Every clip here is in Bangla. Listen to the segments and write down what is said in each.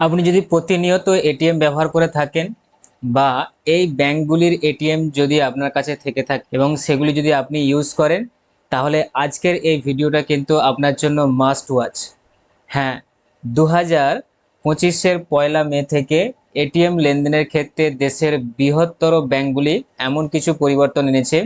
আপনি যদি প্রতিনিয়ত এটিএম ব্যবহার করে থাকেন বা এই ব্যাংকগুলির এটিএম যদি আপনার কাছে থেকে থাকে এবং সেগুলি যদি আপনি ইউজ করেন, তাহলে আজকের এই ভিডিওটা কিন্তু আপনার জন্য মাস্ট ওয়াচ হ্যাঁ দু হাজার পঁচিশের পয়লা মে থেকে এটিএম লেনদেনের ক্ষেত্রে দেশের বৃহত্তর ব্যাংকগুলি এমন কিছু পরিবর্তন এনেছে,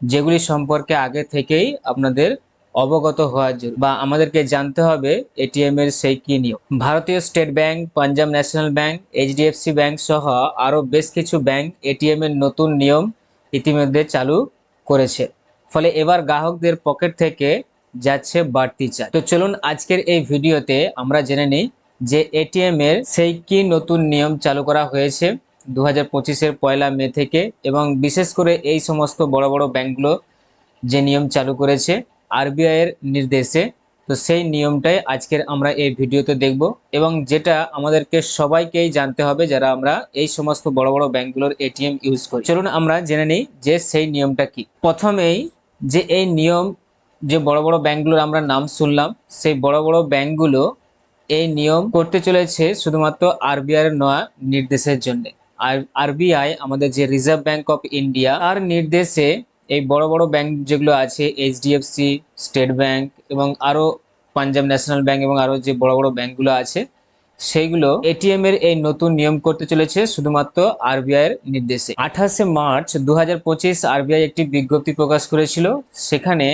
যেগুলি সম্পর্কে আগে থেকেই আপনাদের অবগত হওয়ার জন্য বা আমাদেরকে জানতে হবে এটিএম এর সেই কি নিয়ম। ভারতীয় State Bank, Punjab National Bank HDFC Bank সহ আরও বেশ কিছু ব্যাংক এটিএম এর নতুন নিয়ম ইতিমধ্যে চালু করেছে। ফলে এবার গ্রাহকদের পকেট থেকে যাচ্ছে বাড়তি চার্জ তো চলুন আজকের এই ভিডিওতে আমরা জেনে নিই যে এটিএম এর সেই কি নতুন নিয়ম চালু করা হয়েছে দু হাজার পঁচিশের পয়লা মে থেকে এবং বিশেষ করে এই সমস্ত বড় বড় ব্যাংকগুলো যে নিয়ম চালু করেছে। আরবিআই এর নির্দেশে। তো সেই নিয়মটাই আজকের আমরা এই ভিডিওতে দেখব এবং যেটা আমাদেরকে সবাইকেই জানতে হবে যারা আমরা এই সমস্ত বড় বড় ব্যাংকগুলোর এটিএম ইউজ করি। চলুন আমরা জেনে নিই যে সেই নিয়মটা কি। প্রথমেই যে এই নিয়ম, যে বড় বড় ব্যাংকগুলোর আমরা নাম শুনলাম, সেই বড় বড় ব্যাংকগুলো এই নিয়ম করতে চলেছে শুধুমাত্র আরবিআই এর নেওয়া নির্দেশের জন্য। আর আরবিআই আমাদের যে রিজার্ভ ব্যাংক অফ ইন্ডিয়া, তার নির্দেশে এই বড় বড় ব্যাংক যেগুলো আছে এইচডিএফসি স্টেট ব্যাংক এবং আরও পাঞ্জাব ন্যাশনাল ব্যাংক এবং আরও যে বড় বড় ব্যাংকগুলো আছে, সেইগুলো এটিএম এর এই নতুন নিয়ম করতে চলেছে শুধুমাত্র আরবিআই এর নির্দেশে। আঠাশে মার্চ দু হাজার পঁচিশ আরবিআই একটি বিজ্ঞপ্তি প্রকাশ করেছিল, সেখানে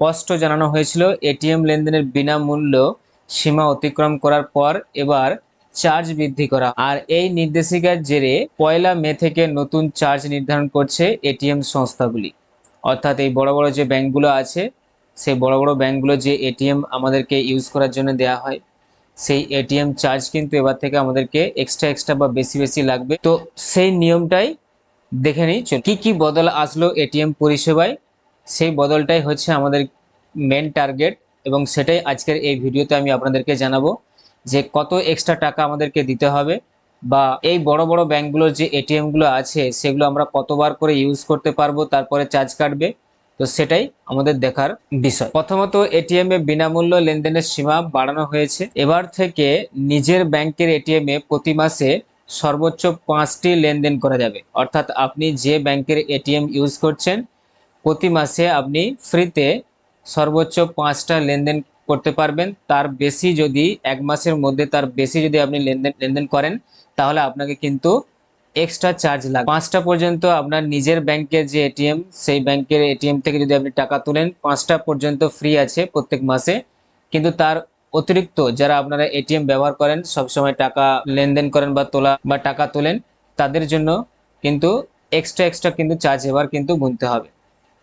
স্পষ্ট জানানো হয়েছিল এটিএম লেনদেনের বিনামূল্য সীমা অতিক্রম করার পর এবার চার্জ বৃদ্ধি করা। আর এই নির্দেশিকার জেরে পয়লা মে থেকে নতুন চার্জ নির্ধারণ করছে এটিএম সংস্থাগুলি। অর্থাৎ এই বড় বড় যে ব্যাংকগুলো আছে, সেই বড় বড় ব্যাংকগুলো যে এটিএম আমাদেরকে ইউজ করার জন্য দেয়া হয়, সেই এটিএম চার্জ কিন্তু এবার থেকে আমাদেরকে এক্সট্রা এক্সট্রা বা বেশি বেশি লাগবে। তো সেই নিয়মটাই দেখে নিই। চল কি কি বদল আসলো এটিএম পরিষেবায়? সেই বদলটাই হচ্ছে আমাদের মেন টার্গেট এবং সেটাই আজকের এই ভিডিওতে আমি আপনাদেরকে জানাব যে কত এক্সট্রা টাকা আমাদেরকে দিতে হবে। বা এই বড় বড় ব্যাংকগুলোর যে এটিএমগুলো আছে, সেগুলো আমরা কতবার করে ইউজ করতে পারব, তারপরে চার্জ কাটবে, তো সেটাই আমাদের দেখার বিষয়। প্রথমত এটিএম এ বিনামূল্য লেনদেনের সীমা বাড়ানো হয়েছে। এবার থেকে নিজের ব্যাংকের এটিএম এ প্রতি মাসে সর্বোচ্চ পাঁচটি লেনদেন করা যাবে। অর্থাৎ আপনি যে ব্যাংকের এটিএম ইউজ করছেন, প্রতি মাসে আপনি ফ্রিতে সর্বোচ্চ পাঁচটা লেনদেন করতে পারবেন। তার বেশি যদি এক মাসের মধ্যে, তার বেশি যদি আপনি লেনদেন লেনদেন করেন তাহলে আপনাকে কিন্তু এক্সট্রা চার্জ লাগবে। পাঁচটা পর্যন্ত আপনার নিজের ব্যাংকের যে এটিএম, সেই ব্যাংকের এটিএম থেকে যদি আপনি টাকা তোলেন, পাঁচটা পর্যন্ত ফ্রি আছে প্রত্যেক মাসে। কিন্তু তার অতিরিক্ত যারা আপনারা এটিএম ব্যবহার করেন, সবসময় টাকা লেনদেন করেন বা তোলা বা টাকা তোলেন, তাদের জন্য কিন্তু এক্সট্রা এক্সট্রা কিন্তু চার্জ এবার কিন্তু গুনতে হবে।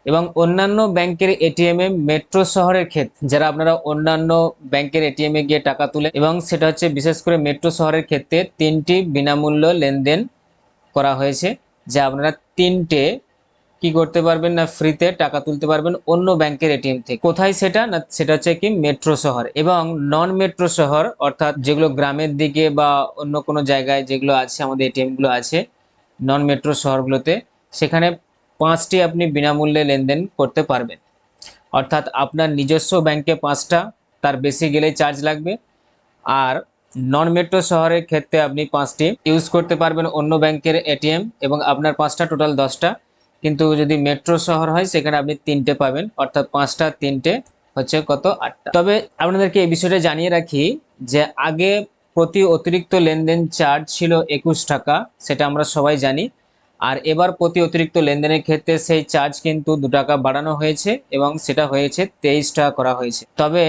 এবং অন্যান্য ব্যাংকের এটিএম এ মেট্রো শহরের ক্ষেত্রে যারা আপনারা অন্যান্য ব্যাংকের এটিএম এ গিয়ে টাকা তুলে এবং সেটা হচ্ছে বিশেষ করে মেট্রো শহরের ক্ষেত্রে তিনটি বিনামূল্য লেনদেন করা হয়েছে, যা আপনারা তিনটে কি করতে পারবেন না ফ্রিতে টাকা তুলতে পারবেন অন্য ব্যাংকের এটিএম থেকে। কোথায় সেটা? না, সেটা হচ্ছে কি মেট্রো শহর এবং নন মেট্রো শহর, অর্থাৎ যেগুলো গ্রামের দিকে বা অন্য কোনো জায়গায় যেগুলো আছে, আমাদের এটিএমগুলো আছে নন মেট্রো শহরগুলোতে, সেখানে পাঁচটি আপনি বিনামূল্যে লেনদেন করতে পারবেন। অর্থাৎ আপনার নিজস্ব ব্যাংকে পাঁচটা, তার বেশি গেলে চার্জ লাগবে। আর নন মেট্রো শহরের ক্ষেত্রে আপনি পাঁচটি ইউজ করতে পারবেন অন্য ব্যাংকের এটিএম এবং আপনার পাঁচটা টোটাল দশটা। কিন্তু যদি মেট্রো শহর হয়, সেখানে আপনি তিনটে পাবেন। অর্থাৎ পাঁচটা, তিনটে হচ্ছে কত? আটটা। তবে আপনাদেরকে এই বিষয়টা জানিয়ে রাখি যে আগে প্রতি অতিরিক্ত লেনদেন চার্জ ছিল একুশ টাকা, সেটা আমরা সবাই জানি। আর এবার প্রতি অতিরিক্ত লেনদেনের ক্ষেত্রে সেই চার্জ কিন্তু দু টাকা বাড়ানো হয়েছে এবং সেটা হয়েছে তেইশ টাকা করা হয়েছে। তবে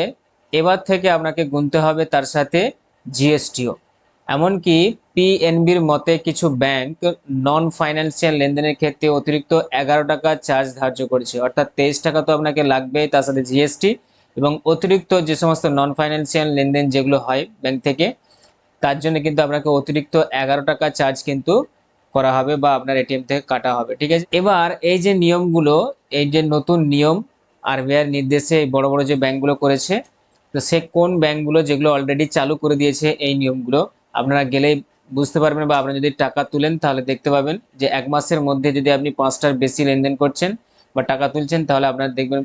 এবার থেকে আপনাকে গুনতে হবে তার সাথে জিএসটিও এমনকি পিএনবির মতে কিছু ব্যাংক নন ফাইন্যান্সিয়াল লেনদেনের ক্ষেত্রে অতিরিক্ত এগারো টাকা চার্জ ধার্য করেছে। অর্থাৎ তেইশ টাকা তো আপনাকে লাগবেই তার সাথে জিএসটি এবং অতিরিক্ত যে সমস্ত নন ফাইন্যান্সিয়াল লেনদেন যেগুলো হয় ব্যাংক থেকে, তার জন্য কিন্তু আপনাকে অতিরিক্ত এগারো টাকা চার্জ কিন্তু করা হবে বা আপনার এটিএম থেকে কাটা হবে, ঠিক আছে? এবার এই যে নিয়মগুলো, এই যে নতুন নিয়ম আরবিআইয়ের নির্দেশে বড় বড় যে ব্যাংকগুলো করেছে, তো সে কোন ব্যাংকগুলো যেগুলো অলরেডি চালু করে দিয়েছে এই নিয়মগুলো, আপনারা গেলেই বুঝতে পারবেন বা আপনারা যদি টাকা তুলেন তাহলে দেখতে পাবেন যে এক মাসের মধ্যে যদি আপনি পাঁচটার বেশি লেনদেন করছেন বা টাকা তুলছেন তাহলে আপনারা দেখবেন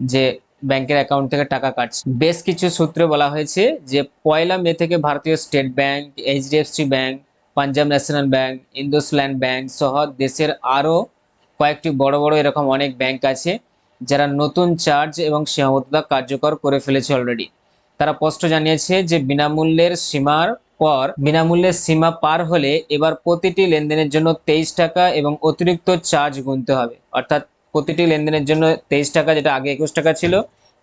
যে ব্যাংকের অ্যাকাউন্ট থেকে টাকা কাটছে। বেশ কিছু সূত্রে বলা হয়েছে যে পয়লা মে থেকে ভারতীয় State Bank, HDFC Bank Punjab National Bank, IndusInd Bank সহ দেশের আরও কয়েকটি বড় বড় এরকম অনেক ব্যাংক আছে যারা নতুন চার্জ এবং সীমাবদ্ধতা কার্যকর করে ফেলেছে অলরেডি তারা স্পষ্ট জানিয়েছে যে বিনামূল্যের সীমার পর বিনামূল্যের সীমা পার হলে এবার প্রতিটি লেনদেনের জন্য তেইশ টাকা এবং অতিরিক্ত চার্জ গুনতে হবে। অর্থাৎ প্রতিটি লেনদেনের জন্য তেইশ টাকা, যেটা আগে একুশ টাকা ছিল,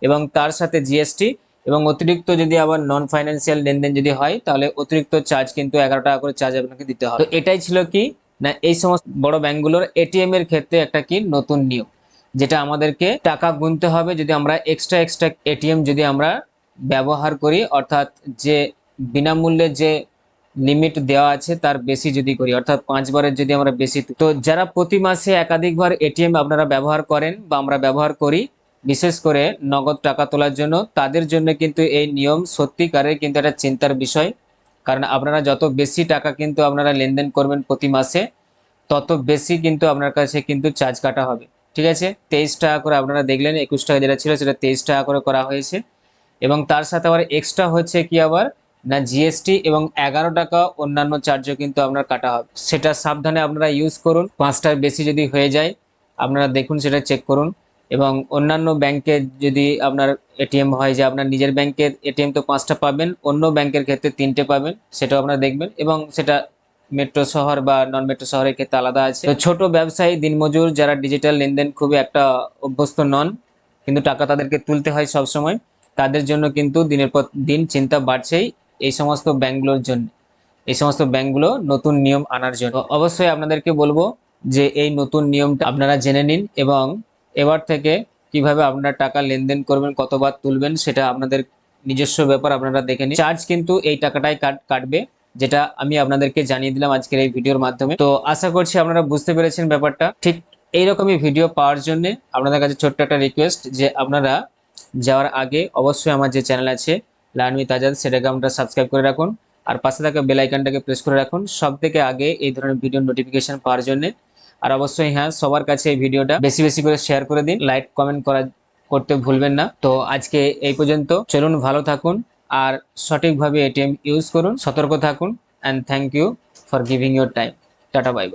এবং তার সাথে জিএসটি এবং অতিরিক্ত যদি আবার নন ফাইন্যান্সিয়াল লেনদেন যদি হয়, তাহলে অতিরিক্ত চার্জ কিন্তু এগারো টাকা করে চার্জ আপনাকে দিতে হবে। তো এটাই ছিল কি? না, এই সমস্ত বড় ব্যাংকগুলোর এটিএম এর ক্ষেত্রে একটা কি? নতুন নিয়ম, যেটা আমাদেরকে টাকা গুনতে হবে যদি আমরা এক্সট্রা এক্সট্রা এটিএম যদি আমরা ব্যবহার করি, অর্থাৎ যে বিনামূল্যে যে লিমিট দেওয়া আছে, তার বেশি যদি করি, অর্থাৎ পাঁচবারের যদি আমরা বেশি, তো যারা প্রতি মাসে একাধিকবার এটিএম আপনারা ব্যবহার করেন বা আমরা ব্যবহার করি বিশেষ করে নগদ টাকা তোলার জন্য, তাদের জন্য কিন্তু এই নিয়ম সত্যিকারের কিন্তু একটা চিন্তার বিষয়। কারণ আপনারা যত বেশি টাকা কিন্তু আপনারা লেনদেন করবেন প্রতি মাসে, তত বেশি কিন্তু আপনার কাছে কিন্তু চার্জ কাটা হবে। ঠিক আছে? তেইশ টাকা করে আপনারা দেখলেন, একুশ টাকা যেটা ছিল সেটা তেইশ টাকা করে করা হয়েছে। এবং তার সাথে আবার এক্সট্রা হচ্ছে কি আবার? না জিএসটি এবং এগারো টাকা অন্যান্য চার্জও কিন্তু আপনার কাটা হবে। সেটা সাবধানে আপনারা ইউজ করুন। পাঁচটার বেশি যদি হয়ে যায়, আপনারা দেখুন, সেটা চেক করুন। এবং অন্যান্য ব্যাংকে যদি আপনার এটিএম হয় যে আপনার নিজের ব্যাংকের এটিএম তো পাঁচটা পাবেন, অন্য ব্যাংকের ক্ষেত্রে তিনটে পাবেন, সেটাও আপনারা দেখবেন এবং সেটা মেট্রো শহর বা নন মেট্রো শহরের ক্ষেত্রে আলাদা আছে। তো ছোট ব্যবসায়ী, দিনমজুর যারা ডিজিটাল লেনদেন খুবই একটা অভ্যস্ত নন, কিন্তু টাকা তাদেরকে তুলতে হয় সব সময় তাদের জন্য কিন্তু দিনের পর দিন চিন্তা বাড়ছেই এই সমস্ত ব্যাংকগুলোর জন্য। এই সমস্ত ব্যাংকগুলো নতুন নিয়ম আনার জন্য। অবশ্যই আপনাদেরকে বলব যে এই নতুন নিয়মটা আপনারা জেনে নিন এবং এবার থেকে কীভাবে আপনারা টাকা লেনদেন করবেন, কতবার তুলবেন, সেটা আপনাদের নিজস্ব ব্যাপার আপনারা দেখে নিন। চার্জ কিন্তু এই টাকাটাই কাট, কাটবে, যেটা আমি আপনাদেরকে জানিয়ে দিলাম আজকের এই ভিডিওর মাধ্যমে। তো আশা করছি আপনারা বুঝতে পেরেছেন ব্যাপারটা। ঠিক এইরকমই ভিডিও পাওয়ার জন্য আপনাদের কাছে ছোট্ট একটা রিকোয়েস্ট যে আপনারা যাওয়ার আগে অবশ্যই আমার যে চ্যানেল আছে লার্নমি তাজাদ সেটাকে আপনারা সাবস্ক্রাইব করে রাখুন। আর পাশে থাকা বেল আইকনটাকে প্রেস করে রাখুন। সব থেকে আগে এই ধরনের ভিডিও নোটিফিকেশন পাওয়ার জন্য আর অবশ্যই হ্যাঁ সবার কাছে এই ভিডিওটা বেশি বেশি করে শেয়ার করে দিন লাইক কমেন্ট করা করতে ভুলবেন না। তো আজকে এই পর্যন্ত, চলুন ভালো থাকুন আর সঠিকভাবে এটিএম ইউজ করুন, সতর্ক থাকুন and thank you for giving your time tata bye